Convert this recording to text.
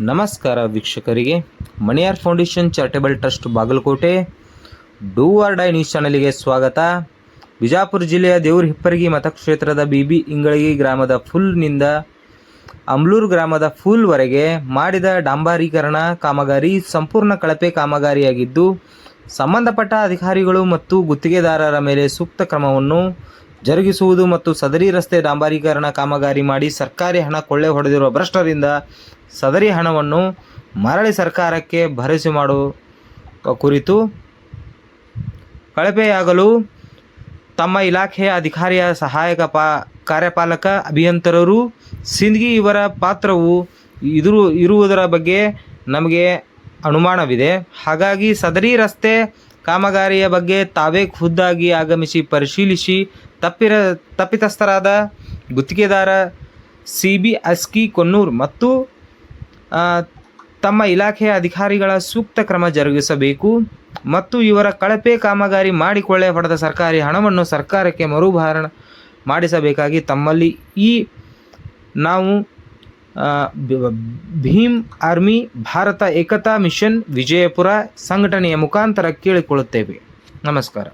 ನಮಸ್ಕಾರ ವೀಕ್ಷಕರಿಗೆ. Maniyar foundation charitable trust Bagalkote. Do or die news ಚಾನಲಿಗೆ ಸ್ವಾಗತ. ಬಿಜಾಪುರ ಜಿಲ್ಲೆಯ ದೇವ್ರ ಹಿಪ್ಪರಗಿ ಮತಕ್ಷೇತ್ರದ ಬಿ ಬಿ ಇಂಗಳಗಿ ಗ್ರಾಮದ ಫುಲ್ನಿಂದ ಅಮ್ಲೂರು ಗ್ರಾಮದ ಫುಲ್ವರೆಗೆ ಮಾಡಿದ ಡಾಂಬಾರೀಕರಣ ಕಾಮಗಾರಿ ಸಂಪೂರ್ಣ ಕಳಪೆ ಕಾಮಗಾರಿಯಾಗಿದ್ದು, ಸಂಬಂಧಪಟ್ಟ ಅಧಿಕಾರಿಗಳು ಮತ್ತು ಗುತ್ತಿಗೆದಾರರ ಮೇಲೆ ಸೂಕ್ತ ಕ್ರಮವನ್ನು ಜರುಗಿಸುವುದು ಮತ್ತು ಸದರಿ ರಸ್ತೆ ಡಾಂಬಾರೀಕರಣ ಕಾಮಗಾರಿ ಮಾಡಿ ಸರ್ಕಾರಿ ಹಣ ಕೊಳ್ಳೆ ಹೊಡೆದಿರುವ ಭ್ರಷ್ಟರಿಂದ ಸದರಿ ಹಣವನ್ನು ಮರಳಿ ಸರ್ಕಾರಕ್ಕೆ ಭರವಸೆ ಮಾಡುವ ಕುರಿತು ಕಳಪೆಯಾಗಲು ತಮ್ಮ ಇಲಾಖೆಯ ಅಧಿಕಾರಿಯ ಸಹಾಯಕ ಪಾ ಕಾರ್ಯಪಾಲಕ ಅಭಿಯಂತರರು ಸಿಂದ್ಗಿ ಇವರ ಪಾತ್ರವು ಇದ್ರು ಇರುವುದರ ಬಗ್ಗೆ ನಮಗೆ ಅನುಮಾನವಿದೆ. ಹಾಗಾಗಿ ಸದರಿ ರಸ್ತೆ ಕಾಮಗಾರಿಯ ಬಗ್ಗೆ ತಾವೇ ಖುದ್ದಾಗಿ ಆಗಮಿಸಿ ಪರಿಶೀಲಿಸಿ ತಪ್ಪಿರ ತಪ್ಪಿತಸ್ಥರಾದ ಗುತ್ತಿಗೆದಾರ ಸಿ ಬಿ ಅಸ್ಕಿ ಕೊನ್ನೂರ್ ಮತ್ತು ತಮ್ಮ ಇಲಾಖೆಯ ಅಧಿಕಾರಿಗಳ ಸೂಕ್ತ ಕ್ರಮ ಜರುಗಿಸಬೇಕು ಮತ್ತು ಇವರ ಕಳಪೆ ಕಾಮಗಾರಿ ಮಾಡಿಕೊಳ್ಳೆ ಹೊಡೆದ ಸರ್ಕಾರಿ ಹಣವನ್ನು ಸರ್ಕಾರಕ್ಕೆ ಮರುಭಾರಣ ಮಾಡಿಸಬೇಕಾಗಿ ತಮ್ಮಲ್ಲಿ ಈ ನಾವು ಭೀಮ್ ಆರ್ಮಿ ಭಾರತ ಏಕತಾ ಮಿಷನ್ ವಿಜಯಪುರ ಸಂಘಟನೆಯ ಮುಖಾಂತರ ಕೇಳಿಕೊಳ್ಳುತ್ತೇವೆ. ನಮಸ್ಕಾರ.